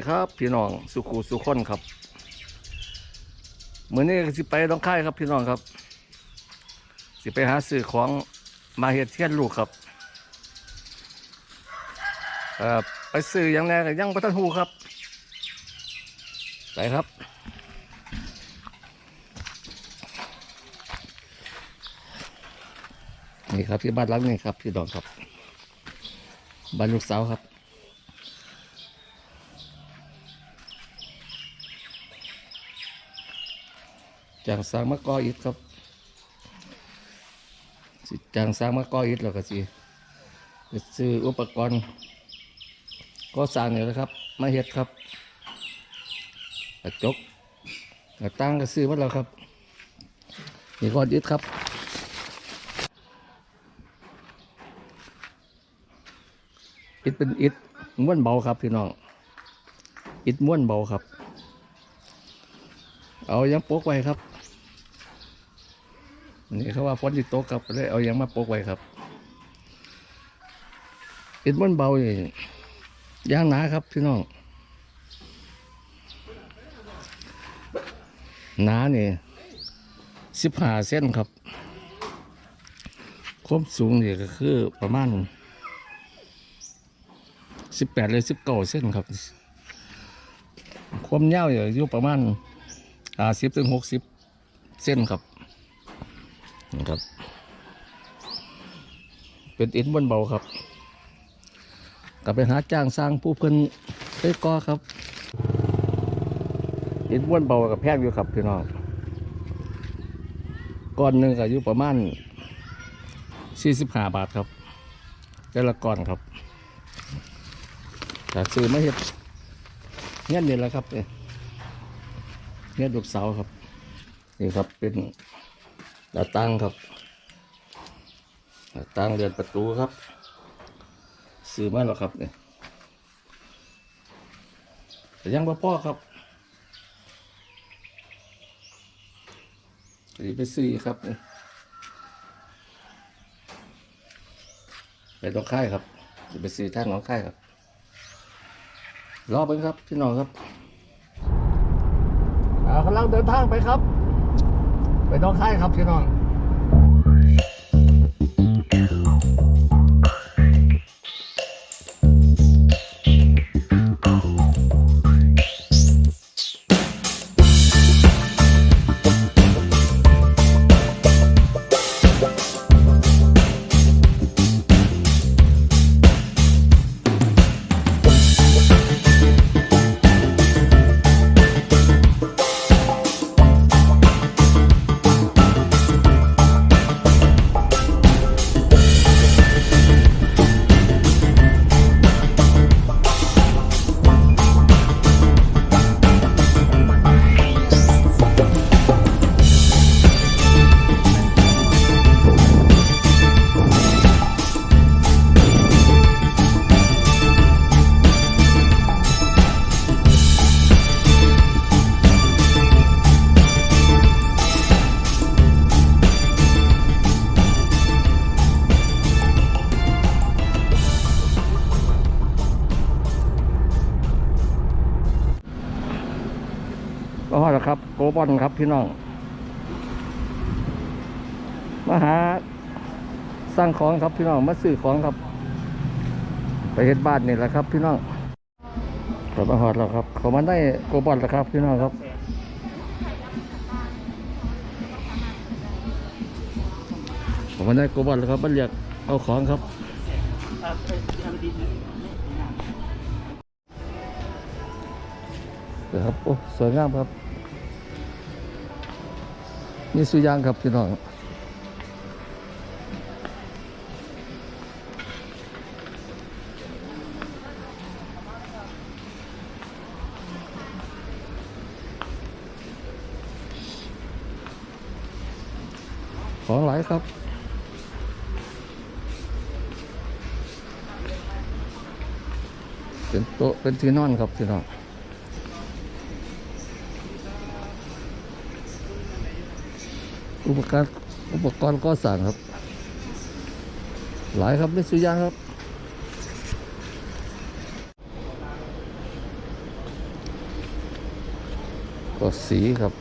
ดีครับ พี่น้องสุขูสุขคนครับเหมือนนี้สิไปต้องค่ายครับพี่น้องครับ สิไปหาซื้อของมาเฮ็ดเทียนลูกครับไปซื้อยังแน่ก็ยังบ่ทันฮู้ครับไปครับนี่ครับที่บ้านหลังนี้ครับพี่น้องครับบ้านลูกสาวครับ จางสร้างมะกออิฐครับ สิจางสร้างมะกออิฐแล้วก็สิซื้ออุปกรณ์ ก็สร้างนี่แหละครับมาเฮ็ดครับกระจกกระตั้งก็ซื้อมาแล้วครับนี่ก้อนอิฐครับอิฐเป็นอิฐม้วนเบาครับพี่น้องอิฐม้วนเบาครับ เอายังปกไว้ครับ นี่เขาว่าฝนติดตกครับเลยเอายังมาปกไว้ครับอิฐม้วนเบานี่ยางหนาครับพี่น้องหนาเนี่สิบห้าเส้นครับความสูงเนี่ยก็คือประมาณสิบแปดเลยสิบเก้าเส้นครับ ความยาวอยู่อยู่ประมาณห้าสิบถึงหกสิบเส้นครับ นะครับ เป็นอิฐบนเบาครับกลับไปหาจ้างสร้างผู้เพิ่นได้ก่อครับอิฐบนเบากับแพงอยู่ครับพี่น้องก้อนหนึ่งก็อยู่ประมาณสี่สิบห้าบาทครับแต่ละก้อนครับแต่ซื้อไม่เห็ดเงี้ยนี่แหละครับเนี่ยเนี่ยลูกเสาครับนี่ครับเป็น หน้าต่างครับหน้าต่างเรือนประตูครับ ซื้อมาแล้วครับเนี่ยแต่ยังบ่พอครับนี่ไปซื้อครับนี่ไปต้องค่ายครับจะไปซื้อท่างน้องค่ายครับ รอไปครับพี่น้องครับอ่ากำลังเดินทางไปครับ ไปน้องค่ายครับพี่น้อง กบอลครับพี่น้องมาหาสร้างของครับพี่น้องมาซื้อของครับ ไปเฮ็ดบ้านนี่แหละครับ พี่น้องกลับมาฮอดแล้วครับเขามาได้โกบอลแล้วครับ พี่น้องครับผมมาได้โกบอลแล้วครับมันเรียกเอาของครับเดี๋ยวครับโอ้สวยงามครับ นี่สุยางครับพี่น้องของหลายครับเป็นโต๊ะเป็นที่นอนครับพี่น้อง อุปกรณ์อุปกรณ์ก็สั่งครับ หลายครับไม่สุยางครับ ก็สีครับ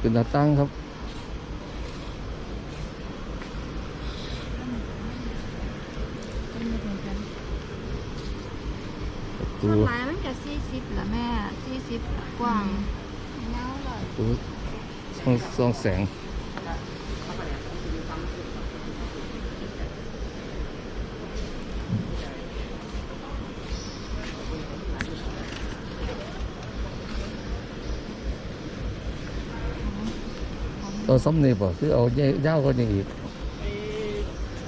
เป็นตาตั้งครับ ส่วนหลายมันก็สี่สิบละแม่สี่สิบกว่างเงาเลยประตูช่องส่องแสงตอนซ้ำนี่ป่ะคือเอาเย้าวก็ยังอีกไอ้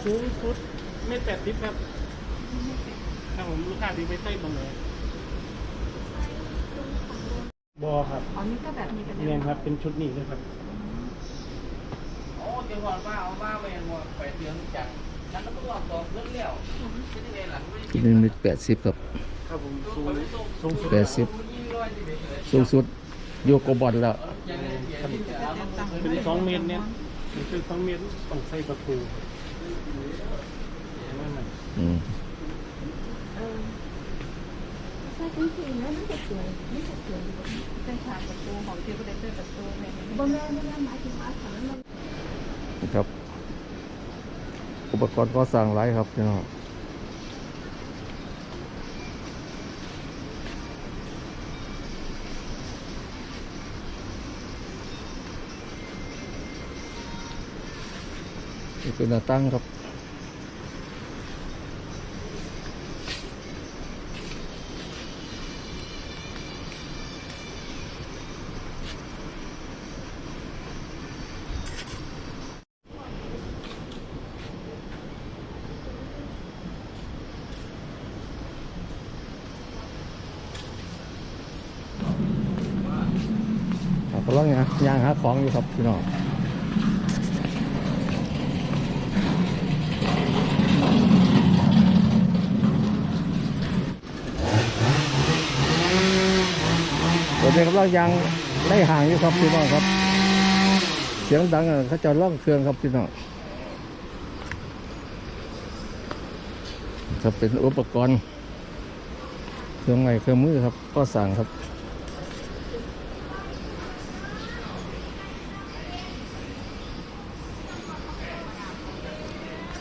สูงสุดเมตรแปดสิบครับ ถ้าผมลูกค้าดีไปใส่บังเลยบอครับอ๋อนี่ก็แบบนี้กันเนียนครับ เป็นชุดนี้เลยครับโอ้เดี๋ยวก่อนว่าเอามาแมนว่าไปเดือนจังฉันก็ต้องรอบสองเรื่องแล้วเป็นยังไงล่ะไม่ที่นี่มีแปดสิบครับครับผมสูงไปส่งสูงสุดแปดสิบยี่ร้อยที่ไปเลยสูงสุดอยู่กบอลแล้วยังไงเสียที่จะเอามาเป็นสองเมตรเนี่ยเป็นสองเมตรต้องใส่ประตูนั่นน่ะอืม ใช่ จริงๆแล้วมันจะสวยไม่จะสวยเป็นฉากประตูของเที่ก็ได้เป็นประตูเนี่ยบ่แม่ไม่ได้หมายถึงว่าถังมันนะครับ อุปกรณ์ก่อสร้างหลายครับพี่น้องเป็นหน้าตั้งครับ ครับกำลังย่างยางหาของอยู่ครับพี่น้องตอนนี้กำลังย่างได้ห่างอยู่ครับพี่น้องครับ เสียงดังอะเขาจะล่องเครื่องครับพี่น้องจะเป็นอุปกรณ์ เครื่องไม้เครื่องมือครับ ก็สั่งครับ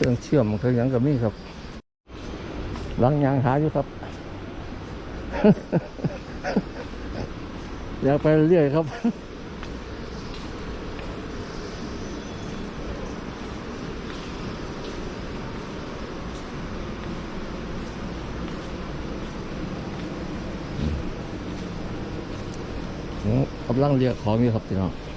เครื่องเชื่อมเครื่องยังกับนี่ครับหลังยางหาอยู่ครับอยากไปเรื่อยครับกำลังเรียกของอยู่ครับพี่น้อง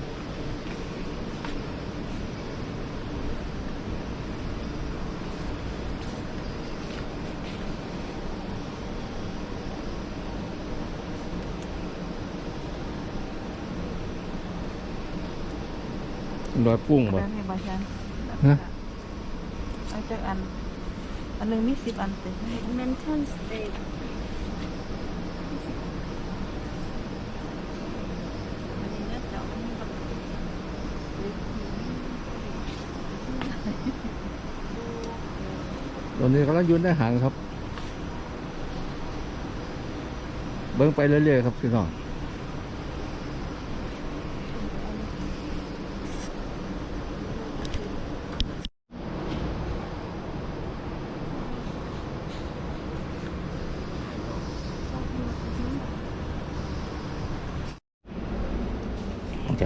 รอยปุ้งแบบ่บนี้บ่ใช่ฮะ เอาจากอัน อันหนึงมีสิบอันเต็มเมนเทนสเตทอันนี้เนี่ยเจ้าอันนี้ก็ตอนนี้กำลังอยืนได้หางครับ เบิ้งไปเรื่อยๆครับพี่น้อง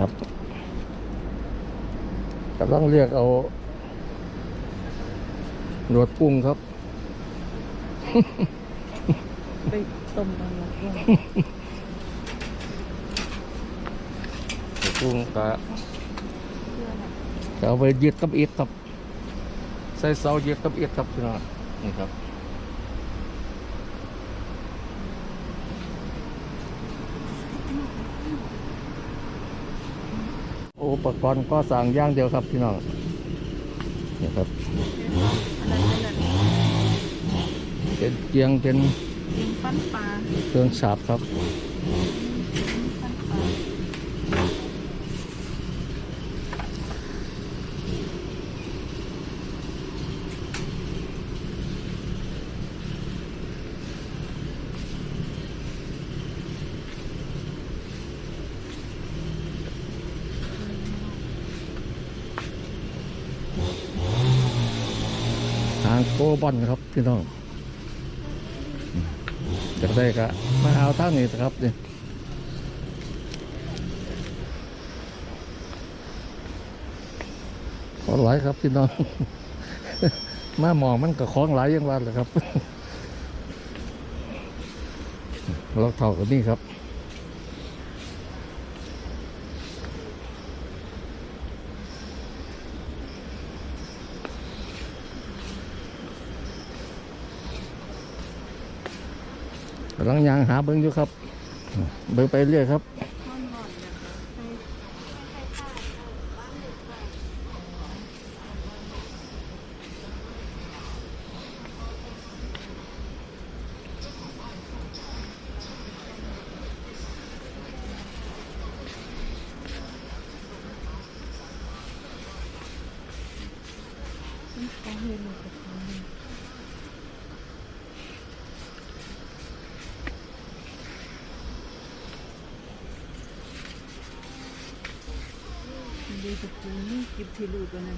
ครับกำลังเรียกเอาหนวดกุ้งครับไปต้มมันละกุ้งหนวดกุ้งก็จะเอาไปยึดกับอิฐครับใส่เสายึดกับอิฐครับพี่น้องนี่ครับ อุปกรณ์ก็สั่งอย่างเดียวครับพี่น้องนี่ครับอันนั้นอันนั้นเป็นเกียงเป็นยิงปั้นปลา เครื่องฉาบครับ ปั้นปลา ทางโก บอนครับพี่น้องจะได้ก็มาเอาทางนี้ครับนี่ขอหลายครับพี่น้อง มาหมองมันก็ของหลายอยังวันเลยครับเราเท่ากับนี่ครับ กำลังยางหาเบิ้งอยู่ครับ เบิ้งไปเรื่อยครับ กับปูนี่กิบที่ลูกกันนะ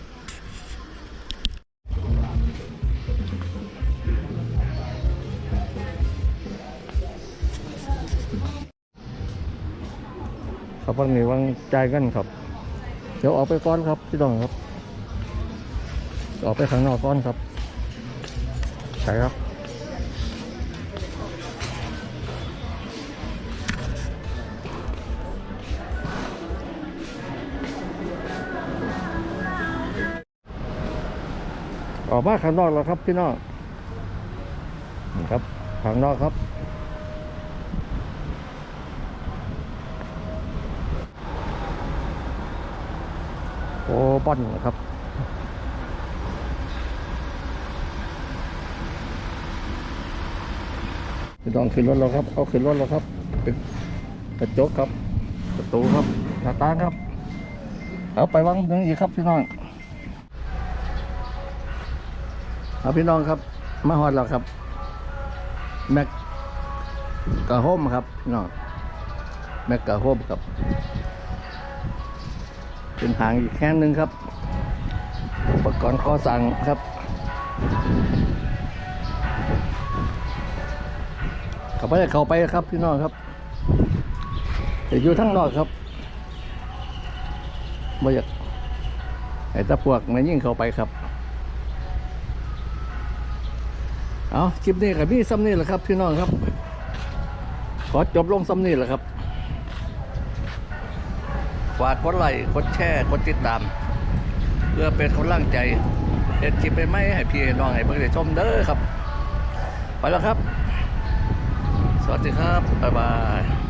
ครับวันนี้วางใจกันครับ เดี๋ยวออกไปก่อนครับพี่น้องครับ ออกไปข้างนอกก่อนครับ ใช่ครับ ออกมาข้างนอกแล้วครับพี่น้องนี่ครับข้างนอกครับ โอ้ป้อนนะครับพี่น้องขึ้นรถแล้วครับเอาขึ้นรถแล้วครับเป็นกระจกครับ ประตูครับหน้าต่างครับ เอาไปวางตรงนี้ครับพี่น้อง เอาพี่น้องครับมาฮอดแล้วครับ แม็กกะโฮมครับพี่น้องแม็กกะโฮมครับเป็นหางอีกแข้งหนึ่งครับอุปกรณ์ข้อสั่งครับเข้าไปเข้าไปครับพี่น้องครับจะอยู่ทั้งนอกครับบ่อยากไอ้ตะพวกมันยิ่งเข้าไปครับ เอาคลิปนี้กับพี่ซ้ำนี่แหละครับ พี่น้องครับ ขอจบลงซ้ำนี่แหละครับฝากกดไลค์กดแชร์กดติดตาม เพื่อเป็นกำลังใจเด็ดคลิปไปไหมให้พี่ให้น้องให้เพื่อนได้ชมเด้อครับ ไปแล้วครับ สวัสดีครับ บ๊ายบาย